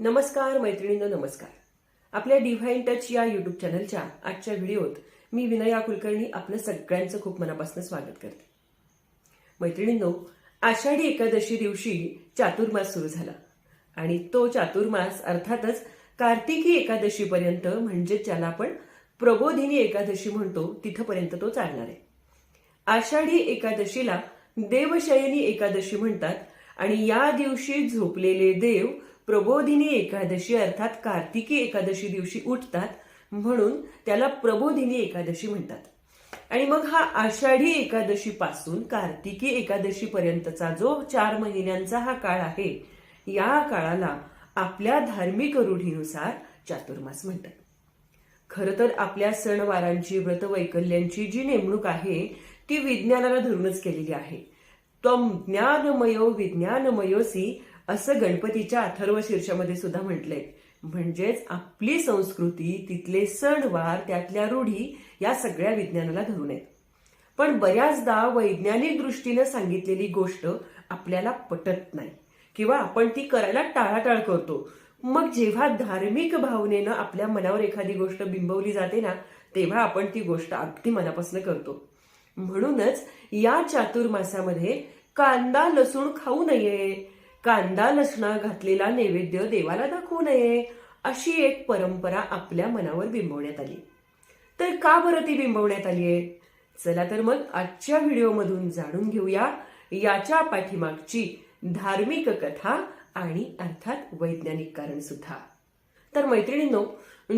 नमस्कार मैत्रिणींनो नमस्कार. आपल्या डिव्हाइन टच या युट्यूब चॅनलच्या आजच्या व्हिडिओत मी विनया कुलकर्णी आपलं सगळ्यांचं खूप मनापासून स्वागत करते. मैत्रिणींनो आषाढी एकादशी दिवशी चातुर्मास सुरू झाला. आणि तो चातुर्मास अर्थातच कार्तिकी एकादशीपर्यंत म्हणजे ज्याला आपण प्रबोधिनी एकादशी म्हणतो तिथपर्यंत तो चालणार आहे. आषाढी एकादशीला देवशयनी एकादशी म्हणतात. आणि या दिवशी झोपलेले देव प्रबोधिनी एकादशी अर्थात कार्तिकी एकादशी दिवशी उठतात म्हणून त्याला प्रबोधिनी एकादशी म्हणतात. आणि मग हा आषाढी एकादशी पासून कार्तिकी एकादशी पर्यंतचा जो चार महिन्यांचा हा काळ आहे या काळाला आपल्या धार्मिक रूढीनुसार चातुर्मास म्हणतात. खरं तर आपल्या सणवारांची व्रतवैकल्यांची जी नेमणूक आहे ती विज्ञानाला धरूनच केलेली आहे. तम ज्ञानमयो विज्ञानमयोसी असं गणपतीच्या अथर्व शीर्षामध्ये सुद्धा म्हटलंय. म्हणजेच आपली संस्कृती तिथले सणवार त्यातल्या रूढी या सगळ्या विज्ञानाला धरून आहेत. पण बऱ्याचदा वैज्ञानिक दृष्टीनं सांगितलेली गोष्ट आपल्याला पटत नाही. किंवा आपण ती करायला टाळाटाळ करतो. मग जेव्हा धार्मिक भावनेनं आपल्या मनावर एखादी गोष्ट बिंबवली जाते ना तेव्हा आपण ती गोष्ट अगदी मनापासून करतो. म्हणूनच या चातुर्मासामध्ये कांदा लसूण खाऊ नये. कांदा लसणा घातलेला नैवेद्य देवाला दाखवू नये अशी एक परंपरा आपल्या मनावर बिंबवण्यात आली. तर का बरं ती बिंबवण्यात आली आहे? चला तर मग आजच्या व्हिडिओमधून जाणून घेऊया याच्या पाठीमागची धार्मिक कथा आणि अर्थात वैज्ञानिक कारण सुद्धा. तर मैत्रिणींनो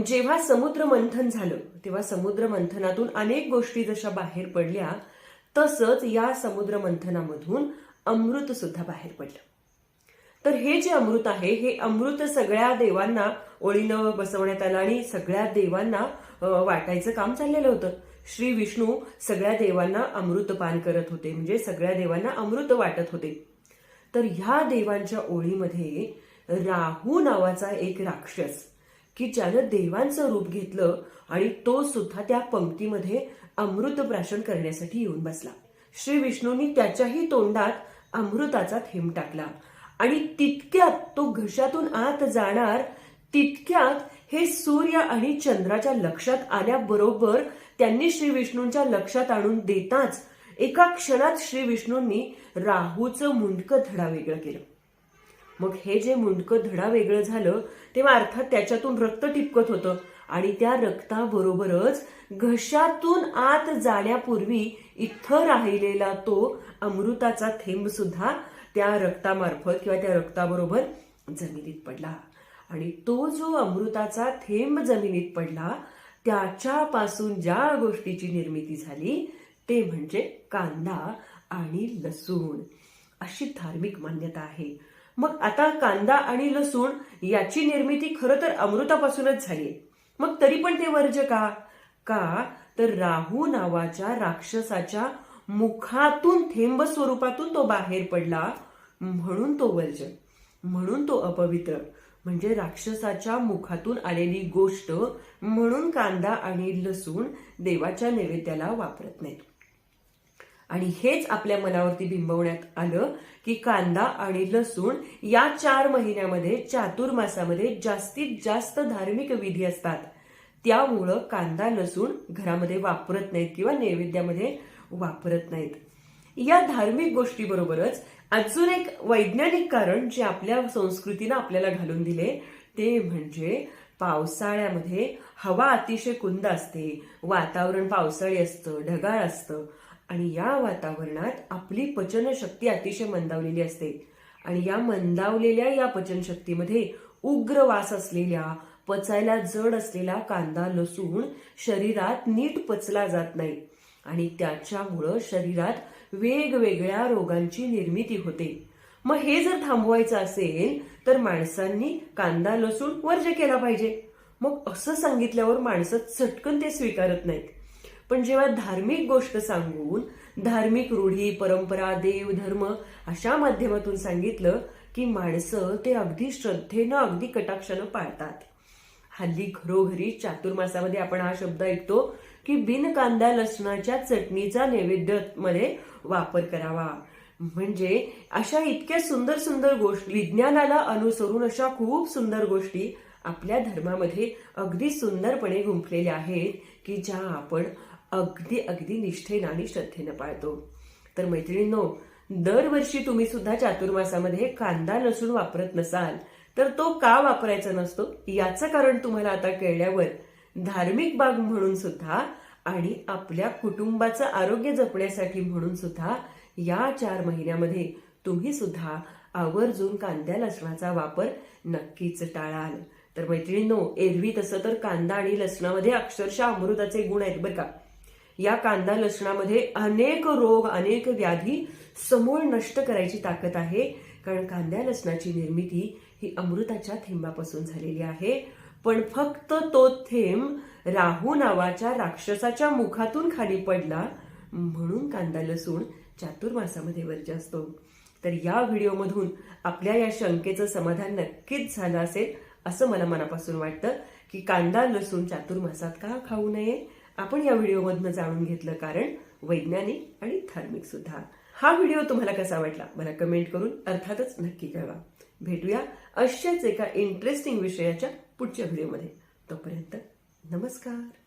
जेव्हा समुद्र मंथन झालं तेव्हा समुद्र मंथनातून अनेक गोष्टी जशा बाहेर पडल्या तसंच या समुद्र मंथनामधून अमृत सुद्धा बाहेर पडलं. तर हे जे अमृत आहे हे अमृत सगळ्या देवांना ओळीनं बसवण्यात आलं आणि सगळ्या देवांना वाटायचं काम चाललेलं होतं. श्री विष्णू सगळ्या देवांना अमृत पान करत होते म्हणजे सगळ्या देवांना अमृत वाटत होते. तर ह्या देवांच्या ओळीमध्ये राहू नावाचा एक राक्षस की ज्यानं देवांचं रूप घेतलं आणि तो सुद्धा त्या पंक्तीमध्ये अमृत प्राशन करण्यासाठी येऊन बसला. श्री विष्णूंनी त्याच्याही तोंडात अमृताचा थेंब टाकला. आणि तितक्यात तो घशातून आत जाणार तितक्यात हे सूर्य आणि चंद्राच्या लक्षात आल्याबरोबर त्यांनी श्री विष्णूंच्या लक्षात आणून देताच एका क्षणात श्री विष्णूंनी राहूचं मुंडकं धडा वेगळं केलं. मग हे जे मुंडकं धडा वेगळं झालं तेव्हा अर्थात त्याच्यातून रक्त टिपकत होतं आणि त्या रक्ताबरोबरच घशातून आत जाण्यापूर्वी इथं राहिलेला तो अमृताचा थेंब सुद्धा त्या रक्तामार्फत किंवा त्या रक्ताबरोबर जमिनीत पडला. आणि तो जो अमृताचा थेंब जमिनीत पडला त्याच्यापासून ज्या गोष्टीची निर्मिती झाली ते म्हणजे कांदा आणि लसूण अशी धार्मिक मान्यता आहे. मग आता कांदा आणि लसूण याची निर्मिती खरं तर अमृतापासूनच झाली मग तरी पण ते वर्ज का? का? तर राहू नावाच्या राक्षसाच्या मुखातून थेंब स्वरूपातून तो बाहेर पडला म्हणून तो वर्ज्य म्हणून तो अपवित्र म्हणजे राक्षसाच्या मुखातून आलेली गोष्ट म्हणून कांदा आणि लसूण देवाच्या नैवेद्याला वापरत नाहीत. आणि हेच आपल्या मनावरती बिंबवण्यात आलं की कांदा आणि लसूण या चार महिन्यामध्ये चातुर्मासामध्ये जास्तीत जास्त धार्मिक विधी असतात. त्यामुळं कांदा लसूण घरामध्ये वापरत नाहीत किंवा नैवेद्यामध्ये वापरत नाहीत. या धार्मिक गोष्टीबरोबरच अजून एक वैज्ञानिक कारण जे आपल्या संस्कृतीनं आपल्याला घालून दिले ते म्हणजे पावसाळ्यामध्ये हवा अतिशय कुंद असते. वातावरण पावसाळी असतं ढगाळ असतं. आणि या वातावरणात आपली पचनशक्ती अतिशय मंदावलेली असते. आणि या मंदावलेल्या या पचनशक्तीमध्ये उग्र वास असलेल्या पचायला जड असलेला कांदा लसूण शरीरात नीट पचला जात नाही. आणि त्याच्यामुळं शरीरात वेगवेगळ्या रोगांची निर्मिती होते. मग हे जर थांबवायचं असेल तर माणसांनी कांदा लसूण वर्ज केला पाहिजे. मग असं सांगितल्यावर माणसं चटकन ते स्वीकारत नाहीत. पण जेव्हा धार्मिक गोष्ट सांगून धार्मिक रूढी परंपरा देव धर्म अशा माध्यमातून सांगितलं की माणसं ते अगदी श्रद्धेनं अगदी कटाक्षानं पाळतात. हल्ली घरोघरी चातुर्मासामध्ये आपण हा शब्द ऐकतो की बिन कांदा लसणाच्या चटणीचा नैवेद्यमध्ये वापर करावा. म्हणजे अशा इतक्या सुंदर सुंदर गोष्टी विज्ञानाला अनुसरून अशा खूप सुंदर गोष्टी आपल्या धर्मामध्ये अगदी सुंदरपणे गुंफलेल्या आहेत की ज्या आपण अगदी अगदी निष्ठेनं आणि श्रद्धेनं पाळतो. तर मैत्रिणींनो दरवर्षी तुम्ही सुद्धा चातुर्मासामध्ये कांदा लसूण वापरत नसाल तर तो का वापरायचा नसतो? याचं कारण तुम्हाला आता कळल्यावर धार्मिक बाग म्हणून सुद्धा आणि आपल्या कुटुंबाचं आरोग्य जपण्यासाठी म्हणून सुद्धा या चार महिन्यामध्ये तुम्ही सुद्धा आवर्जून कांद्या लसणाचा वापर नक्कीच टाळाल. तर मैत्रिणींनो एरवी तसं तर कांदा आणि लसणामध्ये अक्षरशः अमृताचे गुण आहेत बरं का. या कांदा लसणामध्ये अनेक रोग अनेक व्याधी समूळ नष्ट करायची ताकद आहे. कारण कांद्या लसणाची निर्मिती ही अमृताच्या थेंबापासून झालेली आहे. पण फक्त तो थेंब राहू नावाच्या राक्षसाच्या मुखातून खाली पडला म्हणून कांदा लसूण चातुर्मासामध्ये वर्ज्य असतो. तर या व्हिडिओमधून आपल्या या शंकेचं समाधान नक्कीच झालं असेल असं मला मनापासून वाटतं की कांदा लसूण चातुर्मासात का खाऊ नये? आपण या व्हिडिओमधनं जाणून घेतलं कारण वैज्ञानिक आणि धार्मिक सुद्धा. हा व्हिडिओ तुम्हाला कसा वाटला? मला कमेंट करून अर्थातच नक्की कळवा. भेटूया अशाच एका इंटरेस्टिंग विषयाच्या पुढच्या व्हिडिओमध्ये तोपर्यंत नमस्कार.